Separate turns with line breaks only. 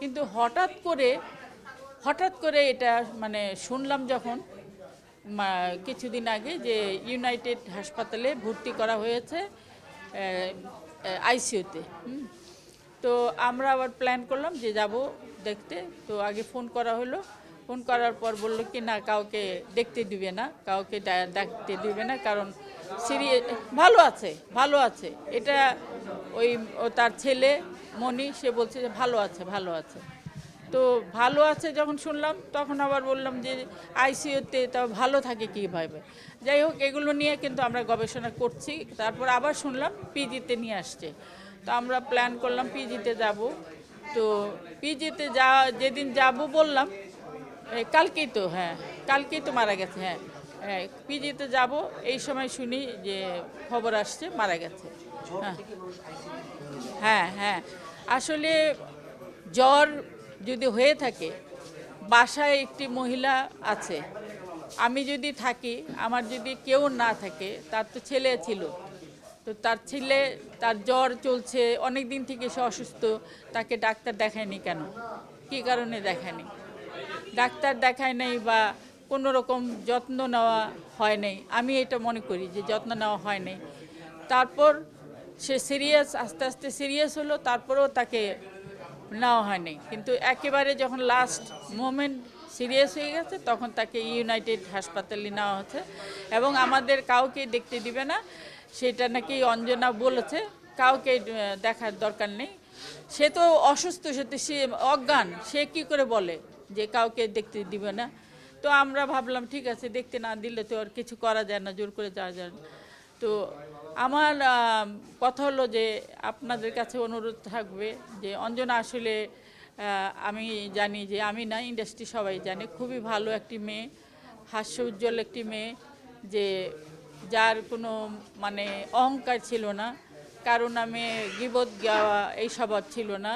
কিন্তু হঠাৎ করে হঠাৎ করে এটা মানে শুনলাম যখন কিছুদিন আগে যে ইউনাইটেড হাসপাতালে ভর্তি করা হয়েছে আইসিইউতে। তো আমরা আবার প্ল্যান করলাম যে যাব দেখতে। তো আগে ফোন করা হলো। ফোন করার পর বলল কি, না, কাউকে দেখতে দিবে না, কাউকে ডা- দেখতে দিবে না, কারণ সিরিয়াস ভালো আছে ভালো আছে। এটা ওই তার ছেলে মনি সে বলছে যে ভালো আছে ভালো আছে। তো ভালো আছে যখন শুনলাম, তখন আবার বললাম যে আইসিইউতে তা ভালো থাকে কীভাবে যাই হোক, এগুলো নিয়ে কিন্তু আমরা গবেষণা করছি। তারপর আবার শুনলাম পিজিতে নিয়ে আসছে। তো আমরা প্ল্যান করলাম পিজিতে যাব। তো পিজিতে যা, যেদিন যাব বললাম কালকেই তো হ্যাঁ কালকেই তো মারা গেছে হ্যাঁ। হ্যাঁ পিজিতে যাব এই সময় শুনি যে খবর আসছে মারা গেছে। হ্যাঁ। হ্যাঁ হ্যাঁ। আসলে জ্বর যদি হয়ে থাকে বাসায় একটি মহিলা আছে আমি যদি থাকি আমার যদি কেউ না থাকে তার তো ছেলে ছিল তো তার ছেলে তার জ্বর চলছে অনেক দিন থেকে সে অসুস্থ তাকে ডাক্তার দেখায়নি কেন? কী কারণে দেখায়নি? ডাক্তার দেখায় নাই বা কোনো রকম যত্ন নেওয়া হয় নাই। আমি এটা মনে করি যে যত্ন নেওয়া হয় নাই। তারপর সে সিরিয়াস, আস্তে আস্তে সিরিয়াস হলো, তারপরেও তাকে নেওয়া হয়নি কিন্তু একেবারে যখন লাস্ট মোমেন্ট সিরিয়াস হয়ে গেছে, তখন তাকে ইউনাইটেড হাসপাতালে নেওয়া হচ্ছে। এবং আমাদের কাউকে দেখতে দিবে না। সেটা নাকি অঞ্জনা বলেছে। কাউকে দেখার দরকার নেই। সে তো অসুস্থ সে অজ্ঞান। সে কি করে বলে যে কাউকে দেখতে দিবে না? তো আমরা ভাবলাম, ঠিক আছে, দেখতে না দিলে তো আর কিছু করা যায় না, জোর করে যাওয়া যায় তো আমার কথা হলো যে আপনাদের কাছে অনুরোধ থাকবে যে, অঞ্জনা আসলে আমি জানি যে আমি না ইন্ডাস্ট্রি সবাই জানে, খুবই ভালো একটি মেয়ে, হাস্য উজ্জ্বল একটি মেয়ে, যে যার কোনো মানে অহংকার ছিল না, কারণ আমি গিবত, গাওয়া এই স্বভাব ছিল না।